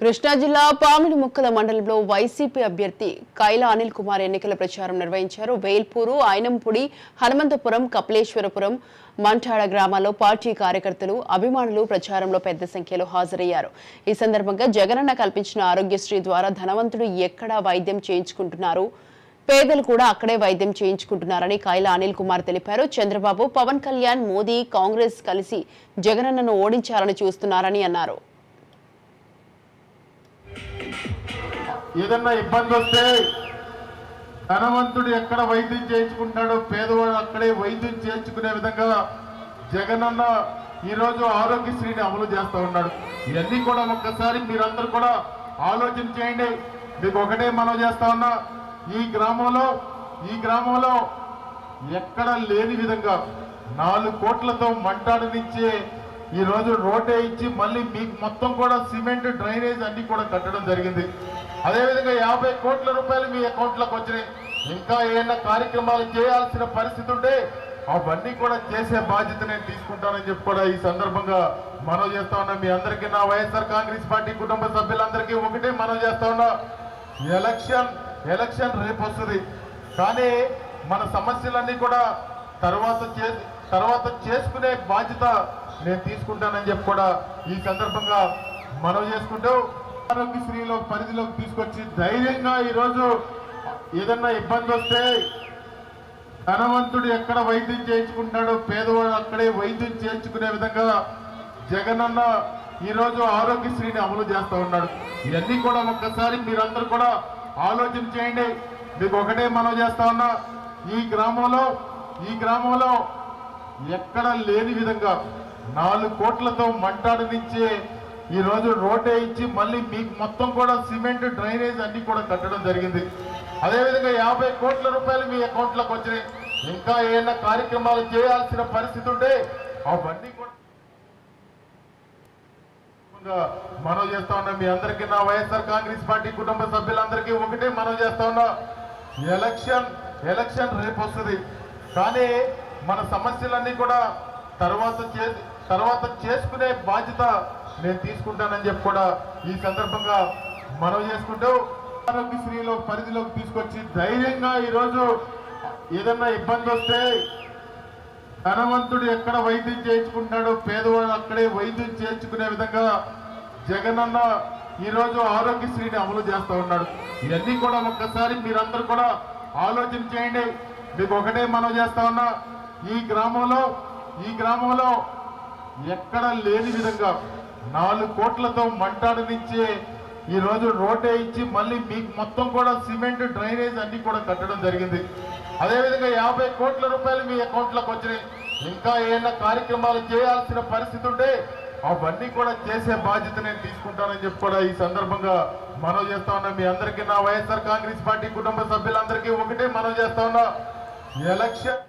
కృష్ణా జిల్లా పామిడి ముక్కల మండలంలో వైసీపీ అభ్యర్థి కైలా అనిల్ కుమార్ ఎన్నికల ప్రచారం నిర్వహించారు. వేల్పూరు ఆయనంపూడి హనుమంతపురం కపిలేశ్వరపురం మంటాడ గ్రామాల్లో పార్టీ కార్యకర్తలు అభిమానులు ప్రచారంలో పెద్ద సంఖ్యలో హాజరయ్యారు. ఈ సందర్భంగా జగనన్న కల్పించిన ఆరోగ్యశ్రీ ద్వారా ధనవంతుడు ఎక్కడా వైద్యం చేయించుకుంటున్నారు? పేదలు కూడా అక్కడే వైద్యం చేయించుకుంటున్నారని కైలా అనిల్ కుమార్ తెలిపారు. చంద్రబాబు పవన్ కళ్యాణ్ మోదీ కాంగ్రెస్ కలిసి జగనన్నను ఓడించాలని చూస్తున్నారని అన్నారు. ఏదన్నా ఇబ్బంది వస్తే ధనవంతుడు ఎక్కడ వైద్యం చేయించుకుంటాడో పేదవాడు అక్కడే వైద్యం చేయించుకునే విధంగా జగనన్న ఈరోజు ఆరోగ్యశ్రీని అమలు చేస్తూ ఉన్నాడు. ఇవన్నీ కూడా ఒక్కసారి మీరందరూ కూడా ఆలోచన చేయండి. మీకు ఒకటే మనం చేస్తా ఉన్నా ఈ గ్రామంలో ఈ గ్రామంలో ఎక్కడ లేని విధంగా నాలుగు కోట్లతో మంటాడనిచ్చే ఈరోజు రోడ్డే ఇచ్చి మళ్ళీ మీకు మొత్తం కూడా సిమెంట్ డ్రైనేజ్ అన్ని కూడా కట్టడం జరిగింది. అదేవిధంగా యాభై కోట్ల రూపాయలు మీ అకౌంట్లోకి వచ్చినాయి. ఇంకా ఏమైనా కార్యక్రమాలు చేయాల్సిన పరిస్థితి ఉంటే అవన్నీ కూడా చేసే బాధ్యత నేను తీసుకుంటానని చెప్పి కూడా ఈ సందర్భంగా మనం చేస్తా ఉన్నా. మీ అందరికీ నా వైఎస్ఆర్ కాంగ్రెస్ పార్టీ కుటుంబ సభ్యులందరికీ ఒకటే మనం చేస్తా ఉన్నా. ఎలక్షన్ ఎలక్షన్ రేపు వస్తుంది. కానీ మన సమస్యలన్నీ కూడా తర్వాత చే తర్వాత చేసుకునే బాధ్యత నేను తీసుకుంటానని చెప్పి కూడా ఈ సందర్భంగా మనం చేసుకుంటూ ఆరోగ్యశ్రీలో పరిధిలోకి తీసుకొచ్చి ధైర్యంగా ఈరోజు ఏదన్నా ఇబ్బంది వస్తే ధనవంతుడు ఎక్కడ వైద్యం చేయించుకుంటాడో పేదవాడు అక్కడే వైద్యం చేయించుకునే విధంగా జగనన్న ఈరోజు ఆరోగ్యశ్రీని అమలు చేస్తూ ఉన్నాడు. ఇవన్నీ కూడా ఒక్కసారి మీరందరూ కూడా ఆలోచన చేయండి. మీకు ఒకటే మనం చేస్తా ఉన్నా ఈ గ్రామంలో ఈ గ్రామంలో ఎక్కడ లేని విధంగా నాలుగు కోట్లతో మంటాడనిచ్చే ఈ రోజు రోడ్డే ఇచ్చి మళ్ళీ మీకు మొత్తం కూడా సిమెంట్ డ్రైనేజ్ అన్ని కూడా కట్టడం జరిగింది. అదేవిధంగా యాభై కోట్ల రూపాయలు మీ అకౌంట్లోకి వచ్చినాయి. ఇంకా ఏమైనా కార్యక్రమాలు చేయాల్సిన పరిస్థితి ఉంటే అవన్నీ కూడా మనం చేస్తా ఉన్నాం. మీ అందరికీ నా వైఎస్ఆర్ కాంగ్రెస్ పార్టీ కుటుంబ సభ్యులందరికీ ఒకటే మనం చేస్తా ఉన్నాం. ఎలక్షన్ ఎలక్షన్ రేపు వస్తుంది. కానీ మన సమస్యలన్నీ కూడా తర్వాత చే తర్వాత చేసుకునే బాధ్యత నేను తీసుకుంటానని చెప్పి కూడా ఈ సందర్భంగా మనం చేసుకుంటూ ఆరోగ్యశ్రీలో పరిధిలోకి తీసుకొచ్చి ధైర్యంగా ఈరోజు ఏదన్నా ఇబ్బంది వస్తే ధనవంతుడు ఎక్కడ వైద్యం చేయించుకుంటాడో పేదవాడు అక్కడే వైద్యం చేయించుకునే విధంగా జగనన్న ఈరోజు ఆరోగ్యశ్రీని అమలు చేస్తూ ఉన్నాడు. ఇవన్నీ కూడా ఒక్కసారి మీరందరూ కూడా ఆలోచన చేయండి. మీకు ఒకటే మనం చేస్తా ఉన్నా ఈ గ్రామంలో ఈ గ్రామంలో ఎక్కడ లేని విధంగా నాలుగు కోట్లతో మంటాడనిచ్చే ఈ రోజు రోడ్డే ఇచ్చి మళ్ళీ మీకు మొత్తం కూడా సిమెంట్ డ్రైనేజ్ అన్ని కూడా కట్టడం జరిగింది. అదేవిధంగా యాభై కోట్ల రూపాయలు మీ అకౌంట్లోకి వచ్చినాయి. ఇంకా ఏమైనా కార్యక్రమాలు చేయాల్సిన పరిస్థితి ఉంటే అవన్నీ కూడా చేసే బాధ్యత నేను తీసుకుంటానని చెప్పి కూడా ఈ సందర్భంగా మనం చేస్తా ఉన్నా. మీ అందరికీ నా వైఎస్ఆర్ కాంగ్రెస్ పార్టీ కుటుంబ సభ్యులందరికీ ఒకటే మనం చేస్తా ఉన్నా. ఎలక్షన్